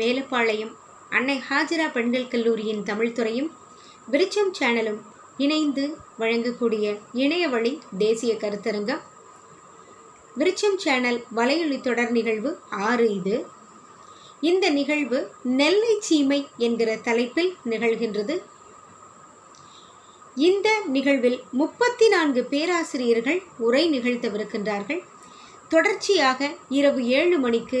மேலப்பாளையம் அன்னை ஹாஜரா பெண்கள் கல்லூரியின் தமிழ்துறையும் விருச்சம் சேனலும் இணைந்து வழங்கக்கூடிய இணைய வழி தேசிய கருத்தரங்கம். விருச்சம் சேனல் வலையொலி தொடர் நிகழ்வு ஆறு இது. இந்த நிகழ்வு நெல்லை சீமை என்கிற தலைப்பில் நிகழ்கின்றது. இந்த நிகழ்வில் முப்பத்தி நான்கு பேராசிரியர்கள் உரை நிகழ்த்தவிருக்கின்றார்கள். தொடர்ச்சியாக இரவு ஏழு மணிக்கு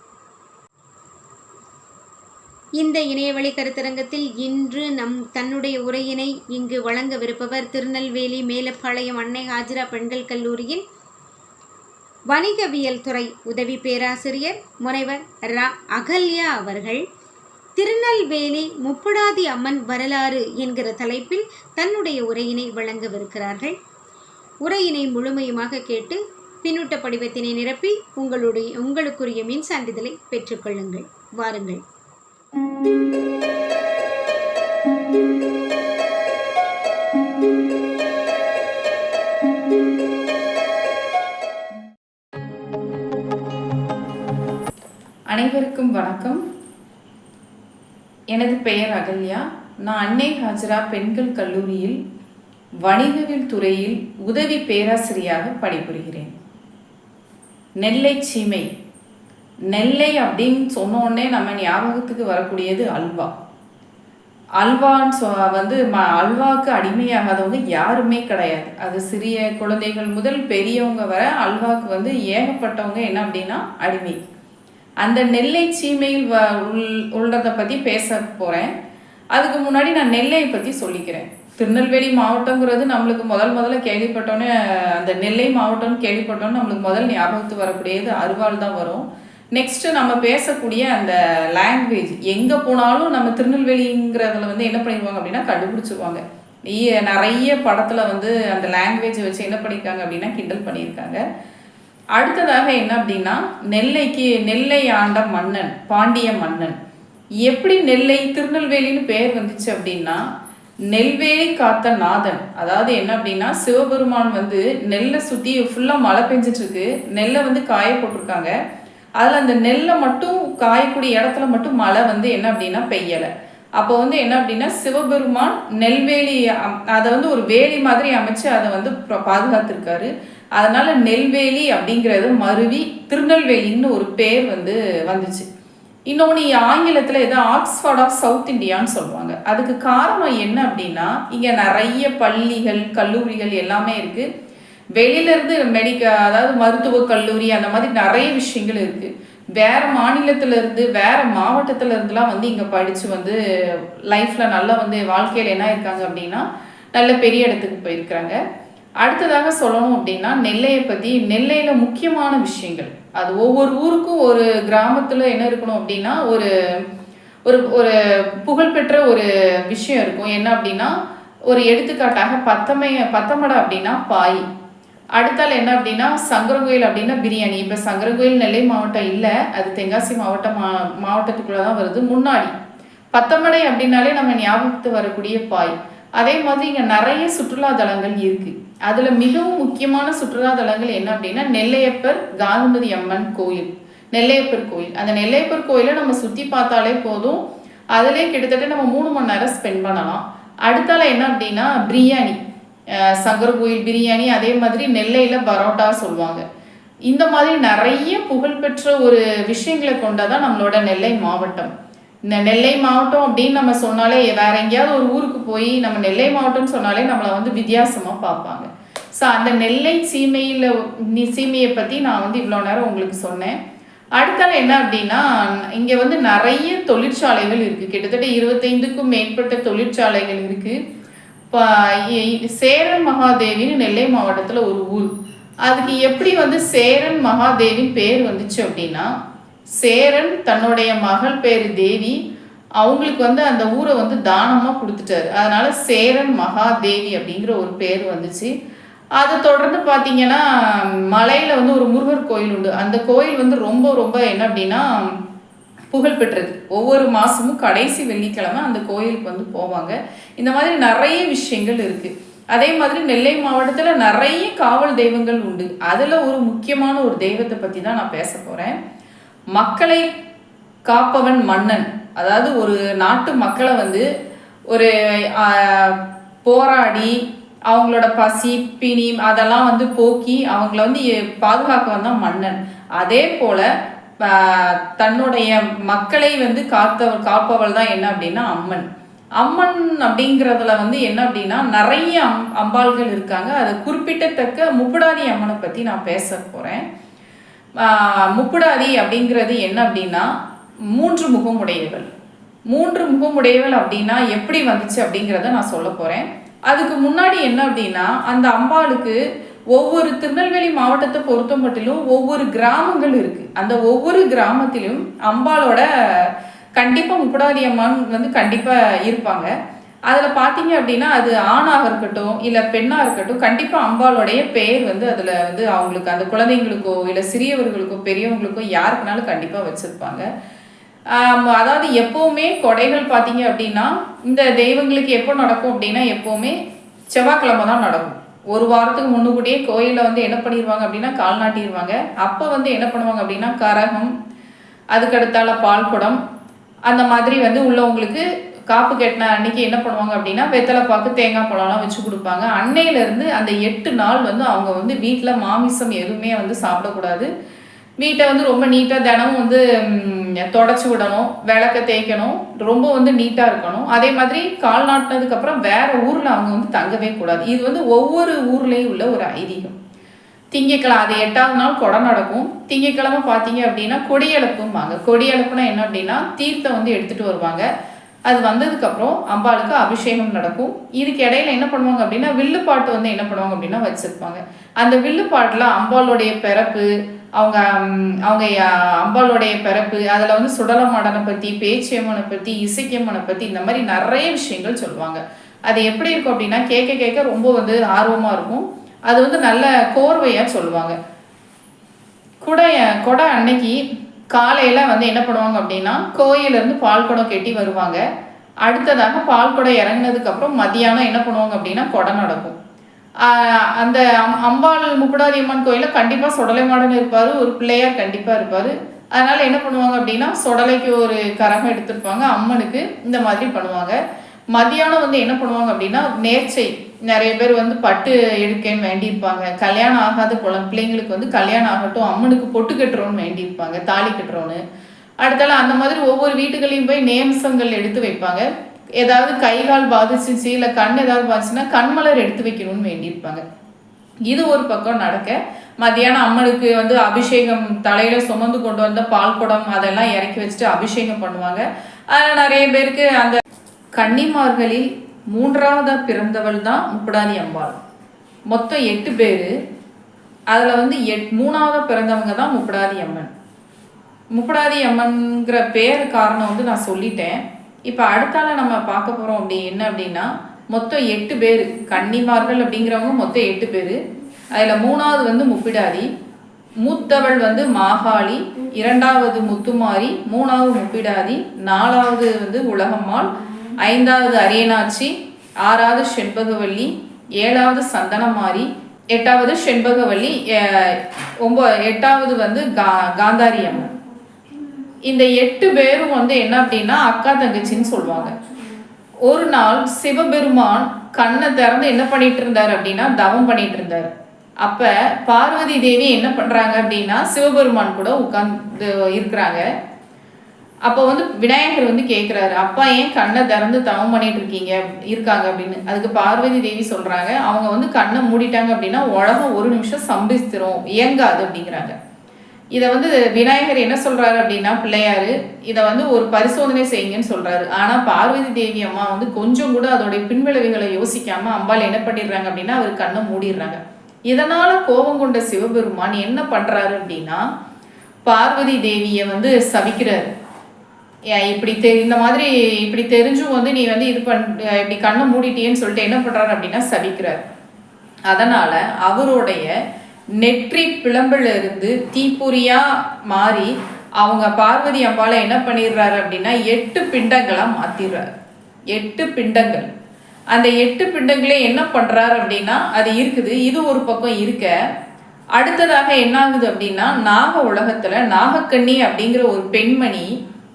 இந்த இணையவழி கருத்தரங்கத்தில் இன்று நம் தன்னுடைய உரையினை இங்கு வழங்கவிருப்பவர் திருநெல்வேலி மேலப்பாளையம் அன்னை ஹாஜிரா பெண்கள் கல்லூரியின் வணிகவியல் துறை உதவி பேராசிரியர் முனைவர் ரா. அகல்யா அவர்கள் திருநெல்வேலி முப்படாதி அம்மன் வரலாறு என்கிற தலைப்பில் தன்னுடைய உரையினை வழங்கவிருக்கிறார்கள். உரையினை முழுமையுமாக கேட்டு பின்னூட்ட படிவத்தினை நிரப்பி உங்களுடைய உங்களுக்குரிய மின் சான்றிதழை பெற்றுக்கொள்ளுங்கள் வாருங்கள். அனைவருக்கும் வணக்கம். எனது பெயர் அகல்யா. நான் அன்னை ஹாஜரா பெண்கள் கல்லூரியில் வணிகவியல் துறையில் உதவி பேராசிரியாக பணிபுரிகிறேன். நெல்லை சீமை நெல்லை அப்படின்னு சொன்ன உடனே நம்ம ஞாபகத்துக்கு வரக்கூடியது அல்வா. அல்வான்னு சொ வந்து ம அல்வாவுக்கு அடிமையாகாதவங்க யாருமே கிடையாது. அது சிறிய குழந்தைகள் முதல் பெரியவங்க வர அல்வாவுக்கு வந்து ஏகப்பட்டவங்க என்ன அப்படின்னா அடிமை. அந்த நெல்லை சீமையில் வ உள் உள்ளதை பற்றி பேச போகிறேன் அதுக்கு முன்னாடி நான் நெல்லையை பற்றி சொல்லிக்கிறேன். திருநெல்வேலி மாவட்டங்கிறது நம்மளுக்கு முதல் முதல்ல கேள்விப்பட்டோன்னே அந்த நெல்லை மாவட்டம்னு கேள்விப்பட்டோன்னே நம்மளுக்கு முதல் ஞாபகத்துக்கு வரக்கூடியது அருவாள் தான் வரும். நெக்ஸ்ட்டு நம்ம பேசக்கூடிய அந்த லாங்குவேஜ் எங்கே போனாலும் நம்ம திருநெல்வேலிங்கிறதுல வந்து என்ன பண்ணிடுவாங்க அப்படின்னா கண்டுபிடிச்சிருவாங்க. நிறைய படத்தில் வந்து அந்த லாங்குவேஜை வச்சு என்ன பண்ணியிருக்காங்க அப்படின்னா கிண்டல் பண்ணியிருக்காங்க அடுத்ததாக என்ன அப்படின்னா நெல்லைக்கு நெல்லை ஆண்ட மன்னன் பாண்டிய மன்னன். எப்படி நெல்லை திருநெல்வேலின்னு பேர் வந்துச்சு அப்படின்னா நெல்வேலி காத்த நாதன். அதாவது என்ன அப்படின்னா சிவபெருமான் வந்து நெல்லை சுற்றி ஃபுல்லாக மழை பெஞ்சிட்ருக்கு நெல்லை வந்து காய போட்டிருக்காங்க. அதில் அந்த நெல்லை மட்டும் காயக்கூடிய இடத்துல மட்டும் மழை வந்து என்ன அப்படின்னா பெய்யலை. அப்போ வந்து என்ன அப்படின்னா சிவபெருமான் நெல்வேலி அதை வந்து ஒரு வேலி மாதிரி அமைச்சு அதை வந்து பாதுகாத்திருக்காரு. அதனால நெல்வேலி அப்படிங்கிறது மருவி திருநெல்வேலின்னு ஒரு பேர் வந்து வந்துச்சு. இன்னொன்று ஆங்கிலத்தில் ஏதோ ஆக்ஸ்ஃபோர்ட் ஆஃப் சவுத் இந்தியான்னு சொல்லுவாங்க. அதுக்கு காரணம் என்ன அப்படின்னா இங்கே நிறைய பள்ளிகள் கல்லூரிகள் எல்லாமே இருக்குது வெளியிலேருந்து மெடிக்க அதாவது மருத்துவக் கல்லூரி அந்த மாதிரி நிறைய விஷயங்கள் இருக்குது வேறு மாநிலத்திலேருந்து வேறு மாவட்டத்திலேருந்துலாம் வந்து இங்கே படித்து வந்து லைஃப்பில் நல்லா வந்து வாழ்க்கையில் என்ன இருக்காங்க அப்படின்னா நல்ல பெரிய இடத்துக்கு போயிருக்கிறாங்க. அடுத்ததாக சொல்லணும் அப்படின்னா நெல்லையை பற்றி நெல்லையில் முக்கியமான விஷயங்கள். அது ஒவ்வொரு ஊருக்கும் ஒரு கிராமத்தில் என்ன இருக்கணும் அப்படின்னா ஒரு ஒரு ஒரு புகழ்பெற்ற ஒரு விஷயம் இருக்கும். என்ன அப்படின்னா ஒரு எடுத்துக்காட்டாக பத்தமைய பத்தமடை அப்படின்னா பாய். அடுத்தால் என்ன அப்படின்னா சங்கரங்கோயில் அப்படின்னா பிரியாணி. இப்போ சங்கரங்கோயில் நெல்லை மாவட்டம் இல்லை அது தென்காசி மாவட்டம் மா மாவட்டத்துக்குள்ளே தான் வருது. முன்னாடி பத்தமடை அப்படின்னாலே நம்ம ஞாபகத்து வரக்கூடிய பாய். அதே மாதிரி இங்கே நிறைய சுற்றுலா தலங்கள் அதில் மிகவும் முக்கியமான சுற்றுலா தலங்கள் என்ன அப்படின்னா நெல்லையப்பர் காந்திமதி அம்மன் கோயில். நெல்லையப்பர் கோயில். அந்த நெல்லையப்பர் கோயிலை நம்ம சுற்றி பார்த்தாலே போதும். அதுலேயே கிட்டத்தட்ட நம்ம மூணு மணி நேரம் ஸ்பெண்ட் பண்ணலாம். அடுத்தால என்ன அப்படின்னா பிரியாணி. சங்கர் கோயில் பிரியாணி அதே மாதிரி நெல்லையில் பரோட்டா சொல்லுவாங்க. இந்த மாதிரி நிறைய புகழ்பெற்ற ஒரு விஷயங்களை கொண்டதான் நம்மளோட நெல்லை மாவட்டம். இந்த நெல்லை மாவட்டம் அப்படின்னு நம்ம சொன்னாலே வேற எங்கேயாவது ஒரு ஊருக்கு போய் நம்ம நெல்லை மாவட்டம்னு சொன்னாலே நம்மளை வந்து வித்தியாசமாக பார்ப்பாங்க. ஸோ அந்த நெல்லை சீமையில் சீமையை பற்றி நான் வந்து இவ்வளோ நேரம் உங்களுக்கு சொன்னேன். அடுத்தால என்ன அப்படின்னா இங்கே வந்து நிறைய தொழிற்சாலைகள் இருக்குது கிட்டத்தட்ட இருபத்தைந்துக்கும் மேற்பட்ட தொழிற்சாலைகள் இருக்குது சேரன் மகாதேவின்னு நெல்லை மாவட்டத்தில் ஒரு ஊர். அதுக்கு எப்படி வந்து சேரன் மகாதேவின் பேர் வந்துச்சு அப்படின்னா சேரன் தன்னுடைய மகள் பேர் தேவி அவங்களுக்கு வந்து அந்த ஊரை வந்து தானமாக கொடுத்துட்டாரு. அதனால சேரன் மகாதேவி அப்படிங்கிற ஒரு பேர் வந்துச்சு. அதை தொடர்ந்து பார்த்தீங்கன்னா மலையில் வந்து ஒரு முருகர் கோயில் உண்டு. அந்த கோயில் வந்து ரொம்ப ரொம்ப என்ன அப்படின்னா புகழ் பெற்றது. ஒவ்வொரு மாதமும் கடைசி வெள்ளிக்கிழமை அந்த கோயிலுக்கு வந்து போவாங்க. இந்த மாதிரி நிறைய விஷயங்கள் இருக்குது அதே மாதிரி நெல்லை மாவட்டத்தில் நிறைய காவல் தெய்வங்கள் உண்டு. அதில் ஒரு முக்கியமான ஒரு தெய்வத்தை பற்றி தான் நான் பேச போகிறேன் மக்களை காப்பவன் மன்னன். அதாவது ஒரு நாட்டு மக்களை வந்து ஒரு போராடி அவங்களோட பசி பிணி அதெல்லாம் வந்து போக்கி அவங்கள வந்து பாதுகாக்க வந்தான் மன்னன். அதே போல தன்னுடைய மக்களை வந்து காத்தவள் காப்பவள் தான் என்ன அப்படின்னா அம்மன். அம்மன் அப்படிங்கிறதுல வந்து என்ன அப்படின்னா நிறைய அம் அம்பாள்கள் இருக்காங்க. அது குறிப்பிட்டத்தக்க முப்புடாதி அம்மனை பற்றி நான் பேச போகிறேன் முப்புடாதி அப்படிங்கிறது என்ன அப்படின்னா மூன்று முகமுடையவள். மூன்று முகமுடையவள் அப்படின்னா எப்படி வந்துச்சு அப்படிங்கிறத நான் சொல்ல போகிறேன் அதுக்கு முன்னாடி என்ன அப்படின்னா அந்த அம்பாளுக்கு ஒவ்வொரு திருநெல்வேலி மாவட்டத்தை பொறுத்த மட்டிலும் ஒவ்வொரு கிராமங்கள் இருக்கு. அந்த ஒவ்வொரு கிராமத்திலும் அம்பாலோட கண்டிப்பா முப்படாதி அம்மான் வந்து கண்டிப்பா இருப்பாங்க. அதில் பார்த்தீங்க அப்படின்னா அது ஆணாக இருக்கட்டும் இல்லை பெண்ணாக இருக்கட்டும் கண்டிப்பாக அம்பாளுடைய பெயர் வந்து அதில் வந்து அவங்களுக்கு அந்த குழந்தைங்களுக்கோ இல்லை சிறியவர்களுக்கோ பெரியவங்களுக்கோ யாருக்குனாலும் கண்டிப்பாக வச்சுருப்பாங்க. அதாவது எப்போவுமே கொடைகள் பார்த்தீங்க அப்படின்னா இந்த தெய்வங்களுக்கு எப்போ நடக்கும் அப்படின்னா எப்போவுமே செவ்வாய்க்கிழமை தான் நடக்கும். ஒரு வாரத்துக்கு முன்னுக்கூட்டியே கோயிலில் வந்து என்ன பண்ணிடுவாங்க அப்படின்னா கால்நாட்டிடுவாங்க அப்போ வந்து என்ன பண்ணுவாங்க அப்படின்னா கரகம் அதுக்கடுத்தால பால் குடம் அந்த மாதிரி வந்து உள்ளவங்களுக்கு காப்பு கட்டின அன்னைக்கு என்ன பண்ணுவாங்க அப்படின்னா வெத்தலை பாக்கு தேங்காய் பழம்லாம் வச்சு கொடுப்பாங்க. அன்னையிலேருந்து அந்த எட்டு நாள் வந்து அவங்க வந்து வீட்டில் மாமிசம் எதுவுமே வந்து சாப்பிடக்கூடாது. வீட்டை வந்து ரொம்ப நீட்டாக தினமும் வந்து தொடச்சி விடணும் விளக்க தேய்க்கணும் ரொம்ப வந்து நீட்டாக இருக்கணும். அதே மாதிரி கால் நாட்டினதுக்கப்புறம் வேறு ஊரில் அவங்க வந்து தங்கவே கூடாது. இது வந்து ஒவ்வொரு ஊர்லேயும் உள்ள ஒரு ஐதீகம். திங்கக்கிழமை அது எட்டாவது நாள் கொடை நடக்கும். திங்கக்கிழமை பார்த்தீங்க அப்படின்னா கொடியளப்பும்பாங்க கொடியளப்புனா என்ன அப்படின்னா தீர்த்தம் வந்து எடுத்துகிட்டு வருவாங்க. அது வந்ததுக்கப்புறம் அம்பாளுக்கு அபிஷேகம் நடக்கும். இதுக்கு இடையில என்ன பண்ணுவாங்க அப்படின்னா வில்லுப்பாட்டு வந்து என்ன பண்ணுவாங்க அப்படின்னா வச்சிருப்பாங்க. அந்த வில்லுப்பாட்டில் அம்பாளுடைய பிறப்பு அவங்க அவங்க அம்பாளுடைய பிறப்பு அதில் வந்து சுடலமாடனை பற்றி பேச்சியம்மனை பற்றி இசைக்கியம்மனை பற்றி இந்த மாதிரி நிறைய விஷயங்கள் சொல்லுவாங்க. அது எப்படி இருக்கும் அப்படின்னா கேட்க கேட்க ரொம்ப வந்து ஆர்வமாக இருக்கும். அது வந்து நல்ல கோர்வையாக சொல்லுவாங்க. குடைய கொடை அன்னைக்கு காலையில் வந்து என்ன பண்ணுவாங்க அப்படின்னா கோயிலேருந்து பால் குடம் கட்டி வருவாங்க. அடுத்ததாக பால் குடம் இறங்கினதுக்கப்புறம் மதியானம் என்ன பண்ணுவாங்க அப்படின்னா குடம் நடக்கும். அந்த அம் அம்பாள் முக்குடாதி அம்மன் கோயிலில் கண்டிப்பாக சுடலை மாடன் இருப்பார் ஒரு பிள்ளையார் கண்டிப்பாக இருப்பார். அதனால் என்ன பண்ணுவாங்க அப்படின்னா சுடலைக்கு ஒரு கரகம் எடுத்திருப்பாங்க அம்மனுக்கு இந்த மாதிரி பண்ணுவாங்க. மதியானம் வந்து என்ன பண்ணுவாங்க அப்படின்னா நேர்ச்சை நிறைய பேர் வந்து பட்டு எடுக்கன்னு வேண்டியிருப்பாங்க. கல்யாணம் ஆகாத குழந்தை பிள்ளைங்களுக்கு வந்து கல்யாணம் ஆகட்டும் அம்மனுக்கு பொட்டு கட்டுறோன்னு வேண்டியிருப்பாங்க தாலி கட்டுறோன்னு அடுத்தால அந்த மாதிரி ஒவ்வொரு வீட்டுகளையும் போய் நேம்சங்கள் எடுத்து வைப்பாங்க. ஏதாவது கை கால் பாதிச்சிச்சு இல்லை கண் ஏதாவது பாதிச்சுன்னா கண்மலர் எடுத்து வைக்கணும்னு வேண்டியிருப்பாங்க. இது ஒரு பக்கம் நடக்க. மத்தியானம் அம்மனுக்கு வந்து அபிஷேகம் தலையில சுமந்து கொண்டு வந்த பால் குடம் அதெல்லாம் இறக்கி வச்சுட்டு அபிஷேகம் பண்ணுவாங்க. அதில் நிறைய பேருக்கு அந்த கன்னிமார்களில் மூன்றாவதா பிறந்தவள் தான் முப்படாதி அம்பாள். மொத்தம் எட்டு பேர். அதில் வந்து எட் மூணாவதாக பிறந்தவங்க தான் முப்படாதி அம்மன். முப்படாதி அம்மன்கிற பேர் காரணம் வந்து நான் சொல்லிட்டேன். இப்போ அடுத்தால நம்ம பார்க்க போகிறோம் அப்படி என்ன அப்படின்னா மொத்தம் எட்டு பேர். கன்னிமார்கள் அப்படிங்கிறவங்க மொத்தம் எட்டு பேர். அதில் மூணாவது வந்து முப்பிடாதி. மூத்தவள் வந்து மாகாளி. இரண்டாவது முத்துமாரி. மூணாவது முப்பிடாதி. நாலாவது வந்து உலகம்மாள். ஐந்தாவது அரியனாச்சி ஆறாவது செண்பகவல்லி ஏழாவது சந்தனமாரி எட்டாவது செண்பகவல்லி அஹ், ஒம்ப எட்டாவது வந்து கா காந்தாரி அம்மன் இந்த எட்டு பேரும் வந்து என்ன அப்படின்னா அக்கா தங்கச்சின்னு சொல்லுவாங்க. ஒரு நாள் சிவபெருமான் கண்ணை திறந்து என்ன பண்ணிட்டு இருந்தார் அப்படின்னா தவம் பண்ணிட்டு இருந்தார். அப்ப பார்வதி தேவி என்ன பண்றாங்க அப்படின்னா சிவபெருமான் கூட உட்கார்ந்து இருக்கிறாங்க. அப்போ வந்து விநாயகர் வந்து கேட்குறாரு அப்பா ஏன் கண்ணை திறந்து தவம் பண்ணிட்டு இருக்கீங்க? இருக்காங்க அப்படின்னு. அதுக்கு பார்வதி தேவி சொல்கிறாங்க அவங்க வந்து கண்ணை மூடிட்டாங்க அப்படின்னா உலகம் ஒரு நிமிஷம் சம்பிஸ்திரும் இயங்காது அப்படிங்கிறாங்க. இதை வந்து விநாயகர் என்ன சொல்கிறாரு அப்படின்னா பிள்ளையாரு இதை வந்து ஒரு பரிசோதனை செய்யுங்கன்னு சொல்கிறாரு ஆனால் பார்வதி தேவி அம்மா வந்து கொஞ்சம் கூட அதோடைய பின்விளைவுகளை யோசிக்காமல் அம்பாள் என்ன பண்ணிடுறாங்க அப்படின்னா அவர் கண்ணை மூடிடுறாங்க. இதனால் கோபம் கொண்ட சிவபெருமான் என்ன பண்ணுறாரு அப்படின்னா பார்வதி தேவியை வந்து சபிக்கிறாரு. இப்படி தெ இந்த மாதிரி இப்படி தெரிஞ்சும் வந்து நீ வந்து இது பண் இப்படி கண்ணை மூடிட்டேன்னு சொல்லிட்டு என்ன பண்ணுறாரு அப்படின்னா சபிக்கிறார். அதனால் அவருடைய நெற்றி பிளம்பிலிருந்து தீப்பொறியாக மாறி அவங்க பார்வதி அம்பாவை என்ன பண்ணிடுறாரு அப்படின்னா எட்டு பிண்டங்களாக மாத்திடுறாரு. எட்டு பிண்டங்கள். அந்த எட்டு பிண்டங்களே என்ன பண்ணுறாரு அப்படின்னா அது இருக்குது இது ஒரு பக்கம் இருக்க. அடுத்ததாக என்ன ஆகுது அப்படின்னா நாக உலகத்தில் நாகக்கண்ணி அப்படிங்கிற ஒரு பெண்மணி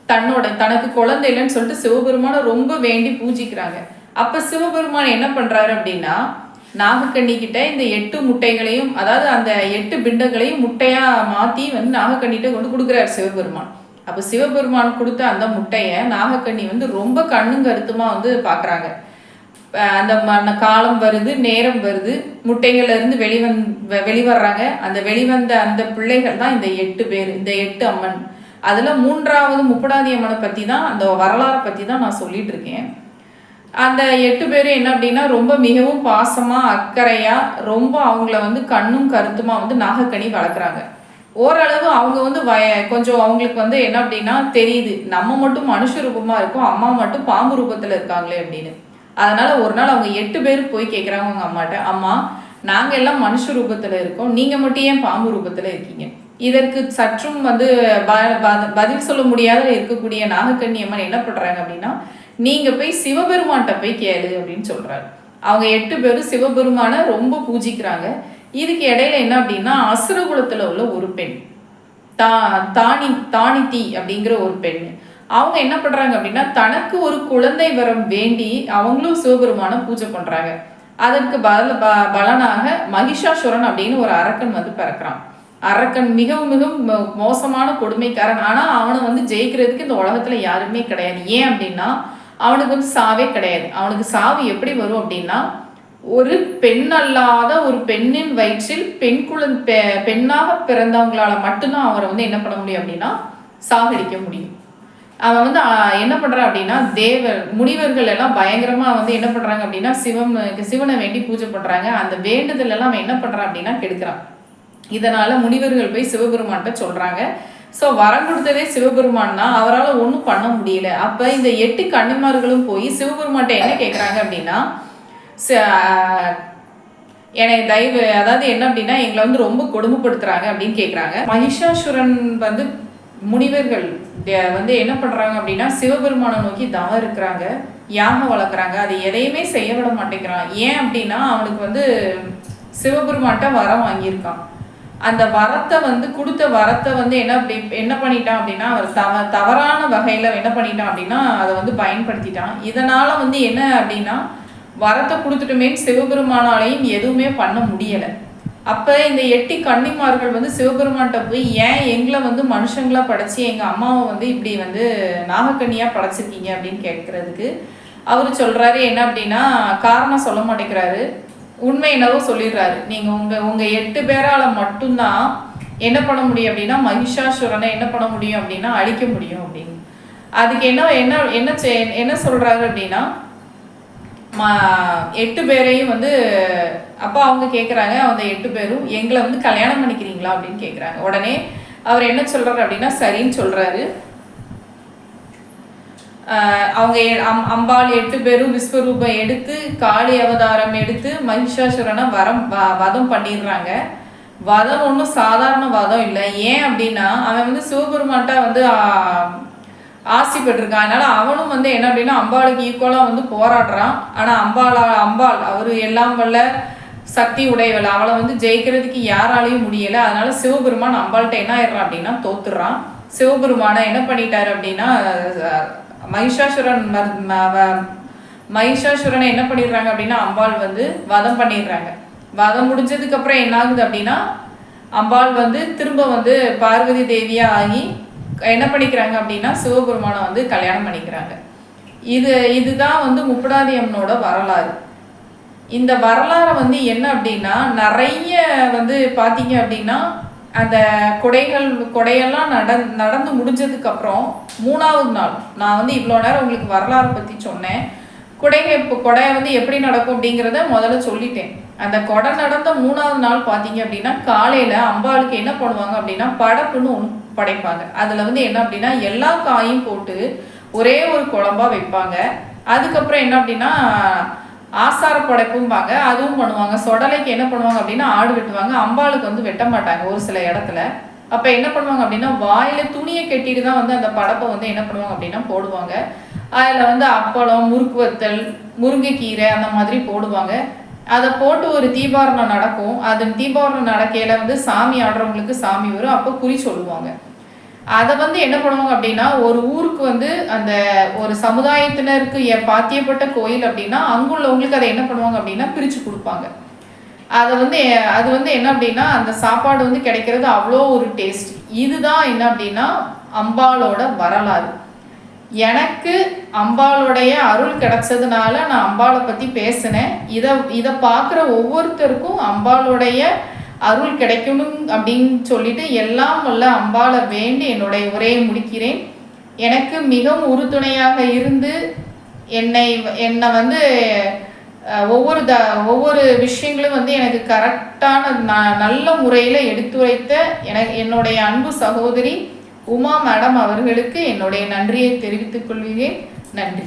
தன்னோட தனக்கு குழந்தை இல்லைன்னு சொல்லிட்டு சிவபெருமானை ரொம்ப வேண்டி பூஜிக்கிறாங்க. அப்ப சிவபெருமான் என்ன பண்றாரு அப்படின்னா நாகக்கண்ணி கிட்ட இந்த எட்டு முட்டைகளையும் அதாவது அந்த எட்டு பிண்டங்களையும் முட்டையா மாத்தி வந்து நாகக்கண்ணிட்ட கொண்டு கொடுக்குறாரு சிவபெருமான். அப்ப சிவபெருமான் கொடுத்த அந்த முட்டையை நாகக்கண்ணி வந்து ரொம்ப கண்ணும் கருத்துமா வந்து பாக்குறாங்க. அந்த ம- காலம் வருது நேரம் வருது முட்டைகள்ல இருந்து வெளிவந் வெளிவர்றாங்க. அந்த வெளிவந்த அந்த பிள்ளைகள் தான் இந்த எட்டு பேர் இந்த எட்டு அம்மன். அதில் மூன்றாவது முப்படாதி அம்மனை தான் அந்த வரலாறை பற்றி தான் நான் சொல்லிட்டு இருக்கேன் அந்த எட்டு பேரும் என்ன அப்படின்னா ரொம்ப மிகவும் பாசமாக அக்கறையாக ரொம்ப அவங்கள வந்து கண்ணும் கருத்துமாக வந்து நாகக்கனி வளர்க்குறாங்க. ஓரளவு அவங்க வந்து வய கொஞ்சம் அவங்களுக்கு வந்து என்ன அப்படின்னா தெரியுது. நம்ம மட்டும் மனுஷ ரூபமாக இருக்கோம் அம்மா மட்டும் பாம்பு ரூபத்தில் இருக்காங்களே அப்படின்னு. அதனால் ஒரு நாள் அவங்க எட்டு பேர் போய் கேட்குறாங்க அவங்க அம்மாட்ட அம்மா நாங்கள் எல்லாம் மனுஷ ரூபத்தில் இருக்கோம் நீங்கள் மட்டும் ஏன் பாம்பு ரூபத்தில் இருக்கீங்க? இதற்கு சற்றும் வந்து ப- பதில் சொல்ல முடியாத இருக்கக்கூடிய நாகக்கண்ணி அம்மன் என்ன பண்ணுறாங்க அப்படின்னா நீங்கள் போய் சிவபெருமான்கிட்ட போய் கேளு அப்படின்னு சொல்கிறாரு அவங்க எட்டு பேரும் சிவபெருமானை ரொம்ப பூஜிக்கிறாங்க. இதுக்கு இடையில என்ன அப்படின்னா அசுரகுலத்தில் உள்ள ஒரு பெண். தா தானி தானித்தி அப்படிங்கிற ஒரு பெண். அவங்க என்ன பண்ணுறாங்க அப்படின்னா தனக்கு ஒரு குழந்தை வரம் வேண்டி அவங்களும் சிவபெருமானை பூஜை பண்ணுறாங்க அதற்கு பல ப- பலனாக மகிஷாசுரன் அப்படின்னு ஒரு அரக்கன் வந்து பிறக்கிறான். அரக்கன் மிகவும் மிகவும் மோ- மோசமான கொடுமைக்காரன். ஆனால் அவனை வந்து ஜெயிக்கிறதுக்கு இந்த உலகத்தில் யாருமே கிடையாது. ஏன் அப்படின்னா அவனுக்கு வந்து சாவே கிடையாது. அவனுக்கு சாவு எப்படி வரும் அப்படின்னா ஒரு பெண் அல்லாத ஒரு பெண்ணின் வயிற்றில் பெண் குழந்தை பெ- பெண்ணாக பிறந்தவங்களால மட்டும்தான் அவரை வந்து என்ன பண்ண முடியும் அப்படின்னா சாகடிக்க முடியும். அவன் வந்து என்ன பண்ணுறான் அப்படின்னா தேவர் முனிவர்கள் எல்லாம் பயங்கரமாக வந்து என்ன பண்ணுறாங்க அப்படின்னா சிவம் சிவனை வேண்டி பூஜை பண்ணுறாங்க அந்த வேண்டுதல் எல்லாம் அவன் என்ன பண்ணுறான் அப்படின்னா கெடுக்கிறான். இதனால் முனிவர்கள் போய் சிவபெருமான்கிட்ட சொல்கிறாங்க ஸோ வரம் கொடுத்ததே சிவபெருமான் தான் அவரால் ஒன்றும் பண்ண முடியல. அப்போ இந்த எட்டு கண்ணுமார்களும் போய் சிவபெருமான்கிட்ட என்ன கேட்குறாங்க அப்படின்னா ச- என்னை தயவு அதாவது என்ன அப்படின்னா எங்களை வந்து ரொம்ப கொடுமைப்படுத்துறாங்க அப்படின்னு கேட்குறாங்க மகிஷாசுரன் வந்து முனிவர்கள் வந்து என்ன பண்ணுறாங்க அப்படின்னா சிவபெருமானை நோக்கி தவம் இருக்கிறாங்க. யாகம் வளர்க்குறாங்க. அது எதையுமே செய்ய விட மாட்டேங்கிறான். ஏன் அப்படின்னா அவனுக்கு வந்து சிவபெருமான்கிட்ட வரம் வாங்கியிருக்கான். அந்த வரத்தை வந்து கொடுத்த வரத்தை வந்து என்ன அப்படி என்ன பண்ணிட்டான் அப்படின்னா அவர் தவ தவறான வகையில் என்ன பண்ணிட்டான் அப்படின்னா அதை வந்து பயன்படுத்திட்டான். இதனால் வந்து என்ன அப்படின்னா வரத்தை கொடுத்துட்டுமே சிவபெருமானாலையும் எதுவுமே பண்ண முடியலை. அப்போ இந்த எட்டி கன்னிமார்கள் வந்து சிவபெருமான்கிட்ட போய் ஏன் எங்களை வந்து மனுஷங்களாக படைச்சி எங்கள் அம்மாவை வந்து இப்படி வந்து நாகக்கண்ணியாக படைச்சிருக்கீங்க? அப்படின்னு கேட்கறதுக்கு அவர் சொல்கிறாரு என்ன அப்படின்னா காரணம் சொல்ல மாட்டேங்கிறாரு. உண்மை என்னவோ சொல்லிடுறாரு. நீங்க உங்க உங்க எட்டு பேரால மட்டும்தான் என்ன பண்ண முடியும் அப்படின்னா மகிஷாசுரனை என்ன பண்ண முடியும் அப்படின்னா அழிக்க முடியும் அப்படின்னு. அதுக்கு என்ன என்ன என்ன செய்- என்ன சொல்றாரு அப்படின்னா எட்டு பேரையும் வந்து அப்போ அவங்க கேட்குறாங்க அந்த எட்டு பேரும் எங்களை வந்து கல்யாணம் பண்ணிக்கிறீங்களா அப்படின்னு கேட்குறாங்க உடனே அவர் என்ன சொல்றாரு அப்படின்னா சரின்னு சொல்றாரு. அவங்க எ- அம்- அம்பாள் எட்டு பேரும் விஸ்வரூபம் எடுத்து காளி அவதாரம் எடுத்து மகிஷாசுரனை வரம் வ- வதம் பண்ணிடுறாங்க. வதம் ஒன்றும் சாதாரண வதம் இல்லை. ஏன் அப்படின்னா அவன் வந்து சிவபெருமான்ட்ட வந்து ஆசைப்பட்டிருக்கான் அதனால அவனும் வந்து என்ன அப்படின்னா அம்பாளுக்கு ஈக்குவலாக வந்து போராடுறான். ஆனால் அம்பாளா அம்பாள் அவர் எல்லாம் வல்ல சக்தி உடையவள். அவளை வந்து ஜெயிக்கிறதுக்கு யாராலையும் முடியலை. அதனால சிவபெருமான் அம்பாள்கிட்ட என்ன ஆயிடுறான் அப்படின்னா தோத்துடுறான். சிவபெருமானை என்ன பண்ணிட்டாரு அப்படின்னா மகிஷாசுரன் மர்- வ- மகிஷாசுரனை என்ன பண்ணிடுறாங்க அப்படின்னா அம்பாள் வந்து வதம் பண்ணிடுறாங்க. வதம் முடிஞ்சதுக்கு அப்புறம் என்ன ஆகுது அப்படின்னா அம்பாள் வந்து திரும்ப வந்து பார்வதி தேவியா ஆகி என்ன பண்ணிக்கிறாங்க அப்படின்னா சிவபெருமானை வந்து கல்யாணம் பண்ணிக்கிறாங்க. இது இதுதான் வந்து முப்படாதி அம்மனோட வரலாறு. இந்த வரலாறை வந்து என்ன அப்படின்னா நிறைய வந்து பார்த்தீங்க அப்படின்னா அந்த கொடைகள் கொடையெல்லாம் நட நடந்து முடிஞ்சதுக்கு அப்புறம் மூணாவது நாள் நான் வந்து இவ்வளோ நேரம் உங்களுக்கு வரலாறு பற்றி சொன்னேன். கொடைகள் இப்போ கொடை வந்து எப்படி நடக்கும் அப்படிங்கிறத முதல்ல சொல்லிட்டேன். அந்த கொடை நடந்த மூணாவது நாள் பார்த்தீங்க அப்படின்னா காலையில் அம்பாளுக்கு என்ன பண்ணுவாங்க அப்படின்னா படப்புன்னு ஒன்று படைப்பாங்க. அதில் வந்து என்ன அப்படின்னா எல்லா காயும் போட்டு ஒரே ஒரு குழம்பா வைப்பாங்க. அதுக்கப்புறம் என்ன அப்படின்னா ஆசார படைப்பும்பாங்க அதுவும் பண்ணுவாங்க. சொடலைக்கு என்ன பண்ணுவாங்க அப்படின்னா ஆடு வெட்டுவாங்க. அம்பாளுக்கு வந்து வெட்ட மாட்டாங்க ஒரு சில இடத்துல. அப்போ என்ன பண்ணுவாங்க அப்படின்னா வாயில துணியை கட்டிட்டு தான் வந்து அந்த படப்பை வந்து என்ன பண்ணுவாங்க அப்படின்னா போடுவாங்க. அதில் வந்து அப்பளம் முறுக்கு வத்தல் முருங்கைக்கீரை அந்த மாதிரி போடுவாங்க. அதை போட்டு ஒரு தீபாரணம் நடக்கும். அது தீபாரணம் நடக்கையில வந்து சாமி ஆடுறவங்களுக்கு சாமி வரும். அப்போ குறி சொல்லுவாங்க. அதை வந்து என்ன பண்ணுவாங்க அப்படின்னா ஒரு ஊருக்கு வந்து அந்த ஒரு சமுதாயத்தினருக்கு பாத்தியப்பட்ட கோயில் அப்படின்னா அங்குள்ளவங்களுக்கு அதை என்ன பண்ணுவாங்க அப்படின்னா பிரித்து கொடுப்பாங்க. அதை வந்து எ- அது வந்து என்ன அப்படின்னா அந்த சாப்பாடு வந்து கிடைக்கிறது அவ்வளோ ஒரு டேஸ்ட். இதுதான் என்ன அப்படின்னா அம்பாளோட வரலாறு. எனக்கு அம்பாளுடைய அருள் கிடைச்சதுனால நான் அம்பாளை பற்றி பேசினேன். இதை இதை பார்க்குற ஒவ்வொருத்தருக்கும் அம்பாளுடைய அருள் கிடைக்கணும் அப்படின்னு சொல்லிட்டு எல்லாம் வல்ல அம்பாளை வேண்டி என்னுடைய உரையை முடிக்கிறேன். எனக்கு மிகவும் உறுதுணையாக இருந்து என்னை என்னை வந்து ஒவ்வொரு த ஒவ்வொரு விஷயங்களும் வந்து எனக்கு கரெக்டான ந நல்ல முறையில் எடுத்துரைத்த எனக்கு என்னுடைய அன்பு சகோதரி உமா மேடம் அவர்களுக்கு என்னுடைய நன்றியை தெரிவித்துக் கொள்கிறேன். நன்றி.